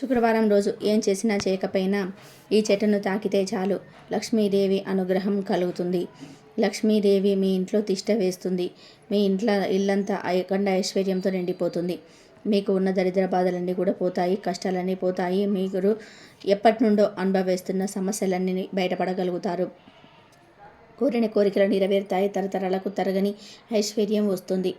శుక్రవారం రోజు ఏం చేసినా చేయకపోయినా ఈ చెట్టును తాకితే చాలు. లక్ష్మీదేవి అనుగ్రహం కలుగుతుంది. లక్ష్మీదేవి మీ ఇంట్లో తిష్ట వేస్తుంది. మీ ఇంట్లో ఇల్లంతా అఖండ ఐశ్వర్యంతో నిండిపోతుంది. మీకు ఉన్న దరిద్ర బాధలన్నీ కూడా పోతాయి కష్టాలన్నీ పోతాయి. మీరు ఎప్పటి నుండో అనుభవిస్తున్న సమస్యలన్నీ బయటపడగలుగుతారు. కోరిన కోరికలు నెరవేరుతాయి తరతరాలకు తరగని ఐశ్వర్యం వస్తుంది.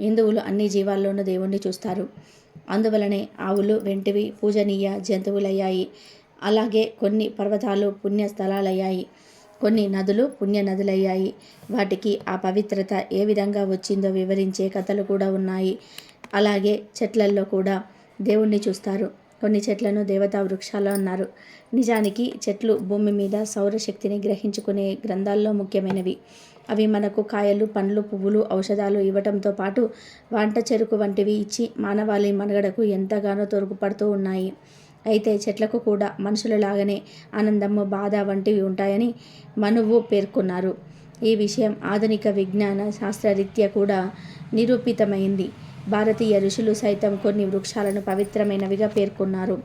హిందువులు అన్ని జీవాల్లోనూ దేవుణ్ణి చూస్తారు. అందువలనే ఆవులు వెంటివి పూజనీయ జంతువులయ్యాయి. అలాగే కొన్ని పర్వతాలు పుణ్య స్థలాలయ్యాయి కొన్ని నదులు పుణ్య నదులయ్యాయి వాటికి ఆ పవిత్రత ఏ విధంగా వచ్చిందో వివరించే కథలు కూడా ఉన్నాయి. అలాగే చెట్లల్లో కూడా దేవుణ్ణి చూస్తారు. కొన్ని చెట్లను దేవతా వృక్షాలు అన్నారు. నిజానికి చెట్లు భూమి మీద సౌరశక్తిని గ్రహించుకునే గ్రంథాల్లో ముఖ్యమైనవి. అవి మనకు కాయలు పండ్లు పువ్వులు ఔషధాలు ఇవ్వటంతో పాటు వంట చెరుకు వంటివి ఇచ్చి మానవాళి మనుగడకు ఎంతగానో తోడ్పడుతూ ఉన్నాయి. అయితే చెట్లకు కూడా మనుషులలాగానే ఆనందము బాధ వంటివి ఉంటాయని మనువు పేర్కొన్నారు. ఈ విషయం ఆధునిక విజ్ఞాన శాస్త్రరీత్యా కూడా నిరూపితమైంది. భారతీయ ఋషులు సైతం కొన్ని వృక్షాలను పవిత్రమైనవిగా పేర్కొన్నారు.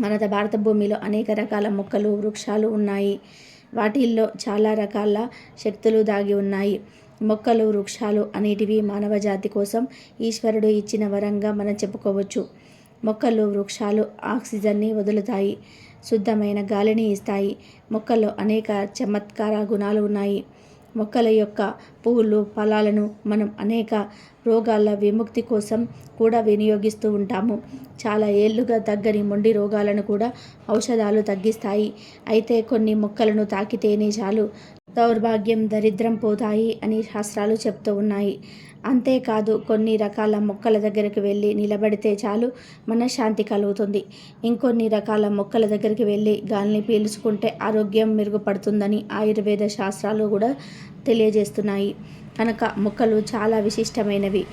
మన భారత భూమిలో అనేక రకాల మొక్కలు వృక్షాలు ఉన్నాయి. వాటిల్లో చాలా రకాల శక్తులు దాగి ఉన్నాయి. మొక్కలు వృక్షాలు అనేటివి మానవ జాతి కోసం ఈశ్వరుడు ఇచ్చిన వరంగా మనం చెప్పుకోవచ్చు. మొక్కలు వృక్షాలు ఆక్సిజన్ని వదులుతాయి శుద్ధమైన గాలిని ఇస్తాయి. మొక్కల్లో అనేక చమత్కార గుణాలు ఉన్నాయి. మొక్కల యొక్క పువ్వులు ఫలాలను మనం అనేక రోగాల విముక్తి కోసం కూడా వినియోగిస్తూ ఉంటాము. చాలా ఏళ్ళుగా తగ్గని మొండి రోగాలను కూడా ఔషధాలు తగ్గిస్తాయి. అయితే కొన్ని మొక్కలను తాకితేనే చాలు. దౌర్భాగ్యం దరిద్రం పోతాయి అని శాస్త్రాలు చెప్తూ ఉన్నాయి. అంతేకాదు కొన్ని రకాల మొక్కల దగ్గరికి వెళ్ళి నిలబడితే చాలు మనశ్శాంతి కలుగుతుంది. ఇంకొన్ని రకాల మొక్కల దగ్గరికి వెళ్ళి గాలిని పీల్చుకుంటే ఆరోగ్యం మెరుగుపడుతుందని ఆయుర్వేద శాస్త్రాలు కూడా తెలియజేస్తున్నాయి. కనుక మొక్కలు చాలా విశిష్టమైనవి.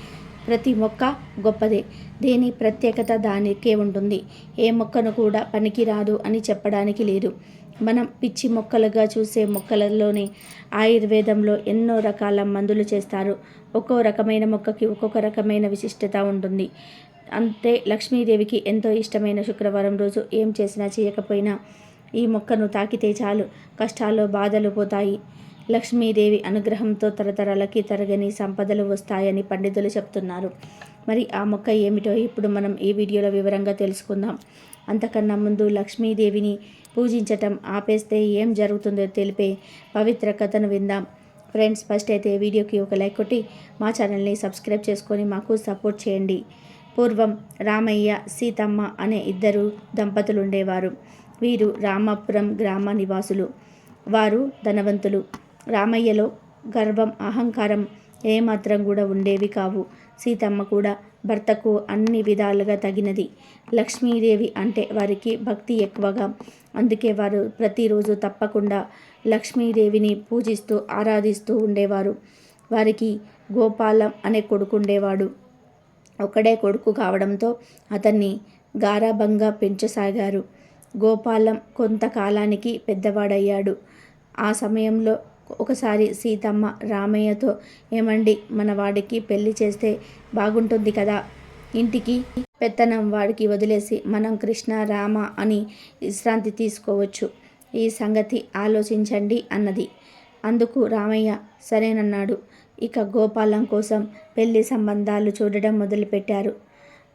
ప్రతి మొక్క గొప్పదే. దేని ప్రత్యేకత దానికే ఉంటుంది. ఏ మొక్కను కూడా పనికిరాదు అని చెప్పడానికి లేదు. మనం పిచ్చి మొక్కలుగా చూసే మొక్కలలోనే ఆయుర్వేదంలో ఎన్నో రకాల మందులు చేస్తారు. ఒక్కో రకమైన మొక్కకి ఒక్కొక్క రకమైన విశిష్టత ఉంటుంది. అంతే లక్ష్మీదేవికి ఎంతో ఇష్టమైన శుక్రవారం రోజు ఏం చేసినా చేయకపోయినా ఈ మొక్కను తాకితే చాలు. కష్టాలు బాధలు పోతాయి. లక్ష్మీదేవి అనుగ్రహంతో తరతరాలకి తరగని సంపదలు వస్తాయని పండితులు చెప్తున్నారు. మరి ఆ మొక్క ఏమిటో ఇప్పుడు మనం ఈ వీడియోలో వివరంగా తెలుసుకుందాం. అంతకన్నా ముందు లక్ష్మీదేవిని పూజించటం ఆపేస్తే ఏం జరుగుతుందో తెలిపే పవిత్ర కథను విందాం. ఫ్రెండ్స్ ఫస్ట్ అయితే వీడియోకి ఒక లైక్ కొట్టి మా ఛానల్ని సబ్స్క్రైబ్ చేసుకొని మాకు సపోర్ట్ చేయండి. పూర్వం రామయ్య సీతమ్మ అనే ఇద్దరు దంపతులు ఉండేవారు వీరు రామాపురం గ్రామ నివాసులు. వారు ధనవంతులు. రామయ్యలో గర్వం అహంకారం ఏమాత్రం కూడా ఉండేవి కావు. సీతమ్మ కూడా భర్తకు అన్ని విధాలుగా తగినది. లక్ష్మీదేవి అంటే వారికి భక్తి ఎక్కువగా. అందుకే వారు ప్రతిరోజు తప్పకుండా లక్ష్మీదేవిని పూజిస్తూ ఆరాధిస్తూ ఉండేవారు. వారికి గోపాలం అనే కొడుకు ఉండేవాడు. ఒకడే కొడుకు కావడంతో అతన్ని గారాభంగా పెంచసాగారు. గోపాలం కొంతకాలానికి పెద్దవాడయ్యాడు. ఆ సమయంలో ఒకసారి సీతమ్మ రామయ్యతో ఏమండి మన వాడికి పెళ్ళి చేస్తే బాగుంటుంది కదా? ఇంటికి పెత్తనం వాడికి వదిలేసి మనం కృష్ణ రామ అని విశ్రాంతి తీసుకోవచ్చు. ఈ సంగతి ఆలోచించండి అన్నది. అందుకు రామయ్య సరేనన్నాడు. ఇక గోపాలం కోసం పెళ్ళి సంబంధాలు చూడడం మొదలుపెట్టారు.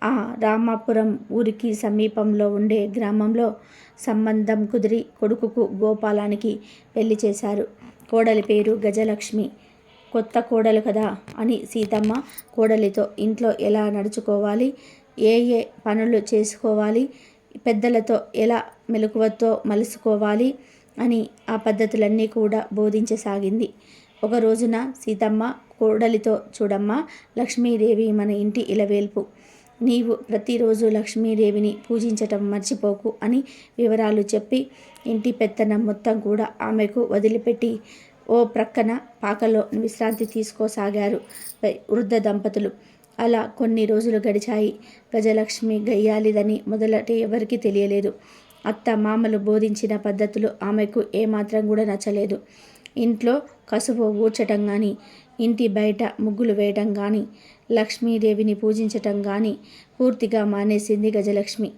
ఆ రామాపురం ఊరికి సమీపంలో ఉండే గ్రామంలో సంబంధం కుదిరి కొడుకుకు గోపాలానికి పెళ్ళి చేశారు. కోడలి పేరు గజలక్ష్మి. కొత్త కోడలు కదా అని సీతమ్మ కోడలితో ఇంట్లో ఎలా నడుచుకోవాలి? ఏ ఏ పనులు చేసుకోవాలి? పెద్దలతో ఎలా మెలకువతో మలుసుకోవాలి? అని ఆ పద్ధతులన్నీ కూడా బోధించసాగింది. ఒక రోజున సీతమ్మ కోడలితో చూడమ్మ లక్ష్మీదేవి మన ఇంటి ఇలవేల్పు. నీవు ప్రతిరోజు లక్ష్మీదేవిని పూజించటం మర్చిపోకు అని వివరాలు చెప్పి ఇంటి పెత్తనం మొత్తం కూడా ఆమెకు వదిలిపెట్టి ఓ ప్రక్కన పాకలో విశ్రాంతి తీసుకోసాగారు వృద్ధ దంపతులు. అలా కొన్ని రోజులు గడిచాయి. గజలక్ష్మి గయ్యాలిదని మొదలటి ఎవరికి తెలియలేదు. అత్త మామలు బోధించిన పద్ధతులు ఆమెకు ఏమాత్రం కూడా నచ్చలేదు. ఇంట్లో కసుపు ఊడ్చటం కానీ ఇంటి బయట ముగ్గులు వేయటం కానీ లక్ష్మీదేవిని పూజించటం కానీ పూర్తిగా మానేసింది గజలక్ష్మి.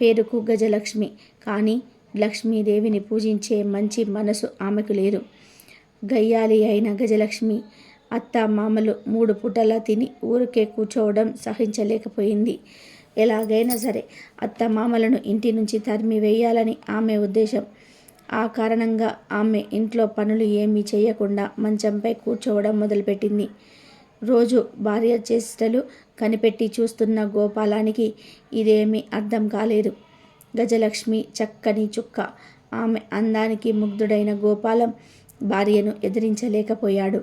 పేరుకు గజలక్ష్మి. కానీ లక్ష్మీదేవిని పూజించే మంచి మనసు ఆమెకు లేదు. గయ్యాలి అయిన గజలక్ష్మి అత్త మామలు మూడు పూటలా తిని ఊరికే కూర్చోవడం సహించలేకపోయింది. ఎలాగైనా సరే అత్త మామలను ఇంటి నుంచి తరిమి వేయాలని ఆమె ఉద్దేశం. ఆ కారణంగా ఆమె ఇంట్లో పనులు ఏమీ చేయకుండా మంచంపై కూర్చోవడం మొదలుపెట్టింది. రోజు భార్య చేష్టలు కనిపెట్టి చూస్తున్న గోపాలానికి ఇదేమీ అర్థం కాలేదు. గజలక్ష్మి చక్కని చుక్క. ఆమె అందానికి ముగ్ధుడైన గోపాలం భార్యను ఎదిరించలేకపోయాడు.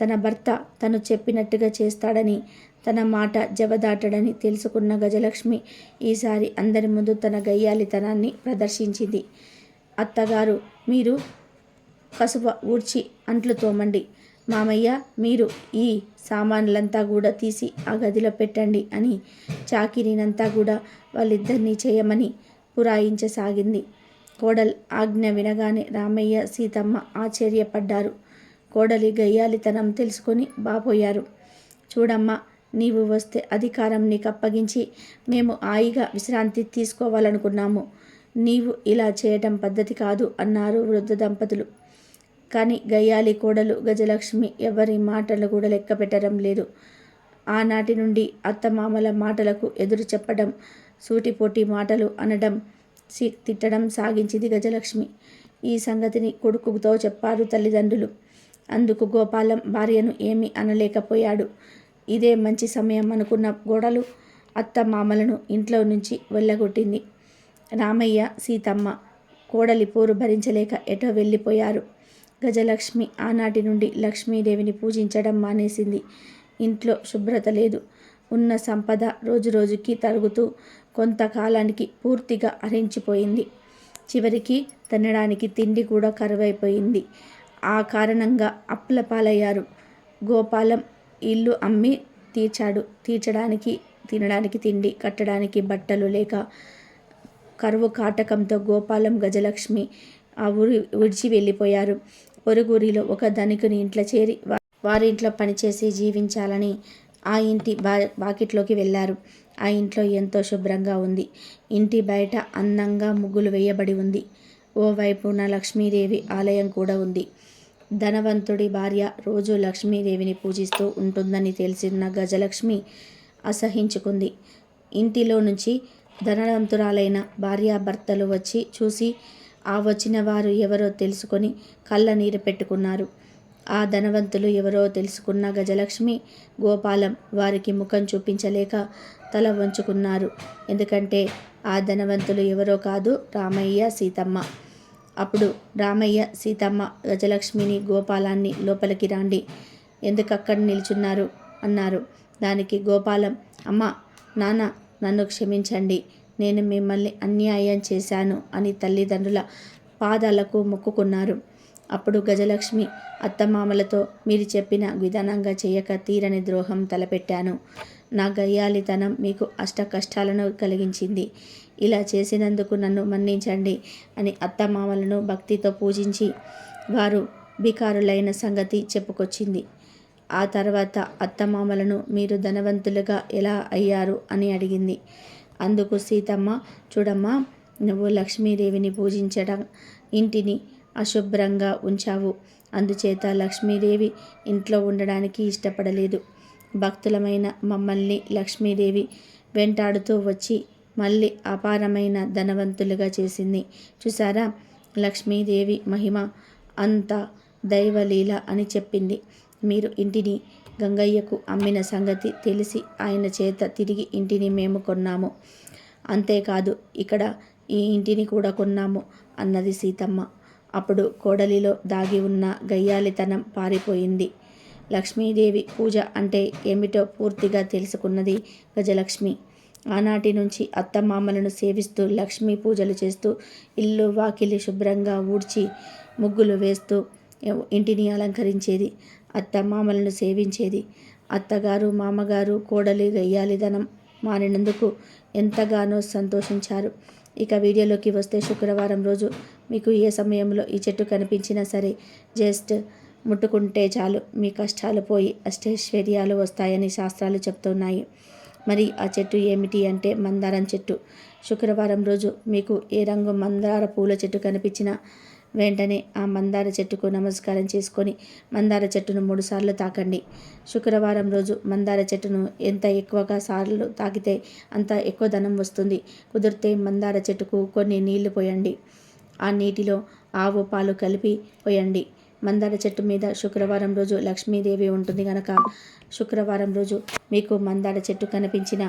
తన భర్త తను చెప్పినట్టుగా చేస్తాడని తన మాట జవదాటడని తెలుసుకున్న గజలక్ష్మి ఈసారి అందరి ముందు తన గయ్యాలితనాన్ని ప్రదర్శించింది. అత్తగారు మీరు కసుప ఊడ్చి అంట్లు తోమండి. మామయ్య మీరు ఈ సామాన్లంతా కూడా తీసి ఆ గదిలో పెట్టండి అని చాకిరీనంతా కూడా వాళ్ళిద్దరినీ చేయమని పురాయించసాగింది. కోడల్ ఆజ్ఞ వినగానే రామయ్య సీతమ్మ ఆశ్చర్యపడ్డారు. కోడలి గయ్యాలితనం తెలుసుకొని బాపోయారు చూడమ్మా నీవు వస్తే అధికారం నీకు అప్పగించి మేము హాయిగా విశ్రాంతి తీసుకోవాలనుకున్నాము. నీవు ఇలా చేయటం పద్ధతి కాదు అన్నారు వృద్ధ దంపతులు. కానీ గయ్యాలి కోడలు గజలక్ష్మి ఎవరి మాటలు కూడా లెక్క పెట్టడం లేదు. ఆనాటి నుండి అత్తమామల మాటలకు ఎదురు చెప్పడం సూటిపోటి మాటలు అనడం తిట్టడం సాగించింది గజలక్ష్మి. ఈ సంగతిని కొడుకుతో చెప్పారు తల్లిదండ్రులు. అందుకు గోపాలం భార్యను ఏమీ అనలేకపోయాడు. ఇదే మంచి సమయం అనుకున్న గోడలు అత్త మామలను ఇంట్లో నుంచి వెళ్ళగొట్టింది. రామయ్య సీతమ్మ కోడలి పోరు భరించలేక ఎటో వెళ్ళిపోయారు. గజలక్ష్మి ఆనాటి నుండి లక్ష్మీదేవిని పూజించడం మానేసింది. ఇంట్లో శుభ్రత లేదు. ఉన్న సంపద రోజురోజుకి తరుగుతూ కొంతకాలానికి పూర్తిగా అరించిపోయింది. చివరికి తినడానికి తిండి కూడా కరువైపోయింది. ఆ కారణంగా అప్పుల పాలయ్యారు గోపాలం ఇల్లు అమ్మి తీర్చాడు. తీర్చడానికి తినడానికి తిండి కట్టడానికి బట్టలు లేక కరువు కాటకంతో గోపాలం గజలక్ష్మి ఆ ఊరి విడిచి వెళ్ళిపోయారు. పొరుగురిలో ఒక ధనికుని ఇంట్లో చేరి వారింట్లో పనిచేసి జీవించాలని ఆ ఇంటి బా బాకిట్లోకి వెళ్ళారు. ఆ ఇంట్లో ఎంతో శుభ్రంగా ఉంది. ఇంటి బయట అందంగా ముగ్గులు వేయబడి ఉంది. ఓవైపున లక్ష్మీదేవి ఆలయం కూడా ఉంది. ధనవంతుడి భార్య రోజు లక్ష్మీదేవిని పూజిస్తూ ఉంటుందని తెలిసిన గజలక్ష్మి అసహించుకుంది. ఇంటిలో నుంచి ధనవంతురాలైన భార్యాభర్తలు వచ్చి చూసి ఆ వచ్చిన వారు ఎవరో తెలుసుకొని కళ్ళ నీరు పెట్టుకున్నారు. ఆ ధనవంతులు ఎవరో తెలుసుకున్న గజలక్ష్మి గోపాలం వారికి ముఖం చూపించలేక తల వంచుకున్నారు. ఎందుకంటే ఆ ధనవంతులు ఎవరో కాదు రామయ్య సీతమ్మ. అప్పుడు రామయ్య సీతమ్మ గజలక్ష్మిని గోపాలాన్ని లోపలికి రాండి. ఎందుకక్కడ నిల్చున్నారు? అన్నారు. దానికి గోపాలం అమ్మ నాన్న నన్ను క్షమించండి. నేను మిమ్మల్ని అన్యాయం చేశాను అని తల్లిదండ్రుల పాదాలకు మొక్కుకున్నారు. అప్పుడు గజలక్ష్మి అత్తమామలతో మీరు చెప్పిన విధానంగా చేయక తీరని ద్రోహం తలపెట్టాను. నా గయ్యాలితనం మీకు అష్ట కష్టాలను కలిగించింది. ఇలా చేసినందుకు నన్ను మన్నించండి అని అత్తమామలను భక్తితో పూజించి వారు బికారులైన సంగతి చెప్పుకొచ్చింది. ఆ తర్వాత అత్తమామలను మీరు ధనవంతులుగా ఎలా అయ్యారు అని అడిగింది. అందుకు సీతమ్మ చూడమ్మా నువ్వు లక్ష్మీదేవిని పూజించడం ఇంటిని అశుభ్రంగా ఉంచావు. అందుచేత లక్ష్మీదేవి ఇంట్లో ఉండడానికి ఇష్టపడలేదు. భక్తులమైన మమ్మల్ని లక్ష్మీదేవి వెంటాడుతూ వచ్చి మళ్ళీ అపారమైన ధనవంతులుగా చేసింది. చూసారా లక్ష్మీదేవి మహిమ అంత దైవలీల అని చెప్పింది. మీరు ఇంటిని గంగయ్యకు అమ్మిన సంగతి తెలిసి ఆయన చేత తిరిగి ఇంటిని మేము కొన్నాము. అంతేకాదు ఇక్కడ ఈ ఇంటిని కూడా కొన్నాము అన్నది సీతమ్మ. అప్పుడు కోడలిలో దాగి ఉన్న గయ్యాలితనం పారిపోయింది. లక్ష్మీదేవి పూజ అంటే ఏమిటో పూర్తిగా తెలుసుకున్నది గజలక్ష్మి. ఆనాటి నుంచి అత్తమామలను సేవిస్తూ లక్ష్మీ పూజలు చేస్తూ ఇల్లు వాకిలి శుభ్రంగా ఊడ్చి ముగ్గులు వేస్తూ ఇంటిని అలంకరించేది అత్తమామలను సేవించేది. అత్తగారు మామగారు కోడలి గయ్యాలిదనం మారినందుకు ఎంతగానో సంతోషించారు. ఇక వీడియోలోకి వస్తే శుక్రవారం రోజు మీకు ఏ సమయంలో ఈ చెట్టు కనిపించినా సరే జస్ట్ ముట్టుకుంటే చాలు. మీ కష్టాలు పోయి అష్టైశ్వర్యాలు వస్తాయని శాస్త్రాలు చెప్తున్నాయి. మరి ఆ చెట్టు ఏమిటి అంటే మందారం చెట్టు. శుక్రవారం రోజు మీకు ఏ రంగు మందార పూల చెట్టు కనిపించినా వెంటనే ఆ మందార చెట్టుకు నమస్కారం చేసుకొని మందార చెట్టును మూడుసార్లు తాకండి. శుక్రవారం రోజు మందార చెట్టును ఎంత ఎక్కువగా సార్లు తాకితే అంత ఎక్కువ ధనం వస్తుంది. కుదిరితే మందార చెట్టుకు కొన్ని నీళ్ళు పోయండి. ఆ నీటిలో ఆవు పాలు కలిపి పోయండి. మందార చెట్టు మీద శుక్రవారం రోజు లక్ష్మీదేవి ఉంటుంది కనుక శుక్రవారం రోజు మీకు మందార చెట్టు కనిపించిన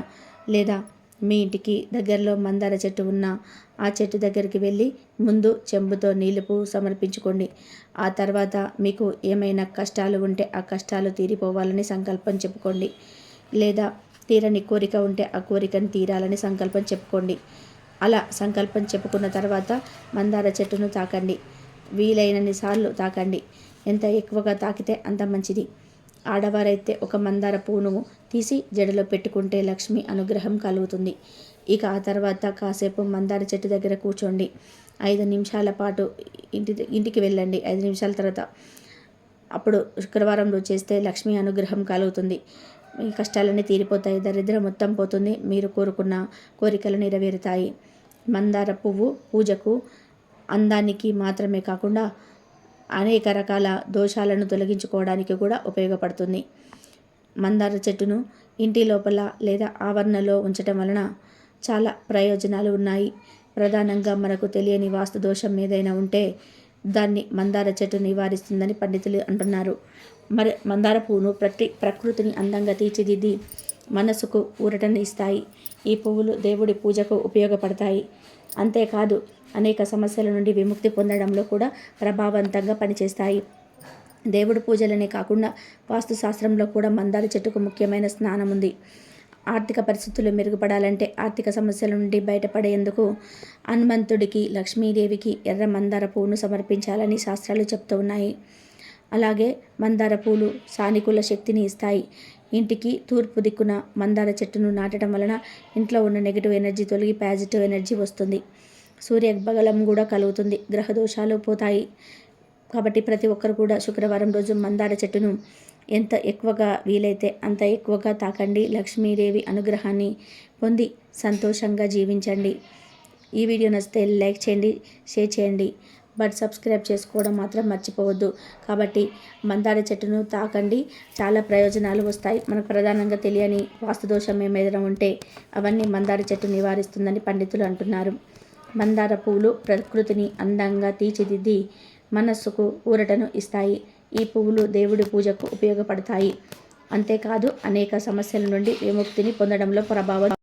లేదా మీ ఇంటికి దగ్గరలో మందార చెట్టు ఉన్న ఆ చెట్టు దగ్గరికి వెళ్ళి ముందు చెంబుతో నీళ్ళు సమర్పించుకోండి. ఆ తర్వాత మీకు ఏమైనా కష్టాలు ఉంటే ఆ కష్టాలు తీరిపోవాలని సంకల్పం చెప్పుకోండి. లేదా తీరని కోరిక ఉంటే ఆ కోరికను తీరాలని సంకల్పం చెప్పుకోండి. అలా సంకల్పం చెప్పుకున్న తర్వాత మందార చెట్టును తాకండి. వీలైనన్ని సార్లు తాకండి. ఎంత ఎక్కువగా తాకితే అంత మంచిది. ఆడవారైతే ఒక మందార పువ్వును తీసి జడలో పెట్టుకుంటే లక్ష్మి అనుగ్రహం కలుగుతుంది. ఇక ఆ తర్వాత కాసేపు మందార చెట్టు దగ్గర కూర్చోండి. ఐదు నిమిషాల పాటు ఇంటి ఇంటికి వెళ్ళండి. ఐదు నిమిషాల తర్వాత అప్పుడు శుక్రవారం రోజు చేస్తే లక్ష్మి అనుగ్రహం కలుగుతుంది. మీ కష్టాలన్నీ తీరిపోతాయి. దరిద్రం మొత్తం పోతుంది. మీరు కోరుకున్న కోరికలు నెరవేరుతాయి. మందార పువ్వు పూజకు అందానికి మాత్రమే కాకుండా అనేక రకాల దోషాలను తొలగించుకోవడానికి కూడా ఉపయోగపడుతుంది. మందార చెట్టును ఇంటి లోపల లేదా ఆవరణలో ఉంచటం వలన చాలా ప్రయోజనాలు ఉన్నాయి. ప్రధానంగా మనకు తెలియని వాస్తు దోషం ఏదైనా ఉంటే దాన్ని మందార చెట్టు నివారిస్తుందని పండితులు అంటున్నారు. మరి మందార పువ్వును ప్రతి ప్రకృతిని అందంగా తీర్చిదిద్ది మనసుకు ఊరటని ఇస్తాయి. ఈ పువ్వులు దేవుడి పూజకు ఉపయోగపడతాయి. అంతేకాదు అనేక సమస్యల నుండి విముక్తి పొందడంలో కూడా ప్రభావవంతంగా పనిచేస్తాయి. దేవుడు పూజలనే కాకుండా వాస్తుశాస్త్రంలో కూడా మందార చెట్టుకు ముఖ్యమైన స్నానం ఉంది. ఆర్థిక పరిస్థితులు మెరుగుపడాలంటే ఆర్థిక సమస్యల నుండి బయటపడేందుకు హనుమంతుడికి లక్ష్మీదేవికి ఎర్ర మందార పువ్వును సమర్పించాలని శాస్త్రాలు చెప్తూ ఉన్నాయి. అలాగే మందార పూలు సానుకూల శక్తిని ఇస్తాయి. ఇంటికి తూర్పు దిక్కున మందార చెట్టును నాటడం వలన ఇంట్లో ఉన్న నెగిటివ్ ఎనర్జీ తొలగి పాజిటివ్ ఎనర్జీ వస్తుంది. సూర్య బగలం కూడా కలుగుతుంది. గ్రహ దోషాలు పోతాయి. కాబట్టి ప్రతి ఒక్కరు కూడా శుక్రవారం రోజు మందార చెట్టును ఎంత ఎక్కువగా వీలైతే అంత ఎక్కువగా తాకండి. లక్ష్మీదేవి అనుగ్రహాన్ని పొంది సంతోషంగా జీవించండి. ఈ వీడియో నచ్చితే లైక్ చేయండి షేర్ చేయండి. బట్ సబ్స్క్రైబ్ చేసుకోవడం మాత్రం మర్చిపోవద్దు. కాబట్టి మందార చెట్టును తాకండి. చాలా ప్రయోజనాలు వస్తాయి. మనకు ప్రధానంగా తెలియని వాస్తుదోషం ఏమైనా ఉంటే అవన్నీ మందార చెట్టు నివారిస్తుందని పండితులు అంటున్నారు. మందార పువ్వులు ప్రకృతిని అందంగా తీర్చిదిద్ది మనస్సుకు ఊరటను ఇస్తాయి. ఈ పువ్వులు దేవుడి పూజకు ఉపయోగపడతాయి. అంతేకాదు అనేక సమస్యల నుండి విముక్తిని పొందడంలో ప్రభావం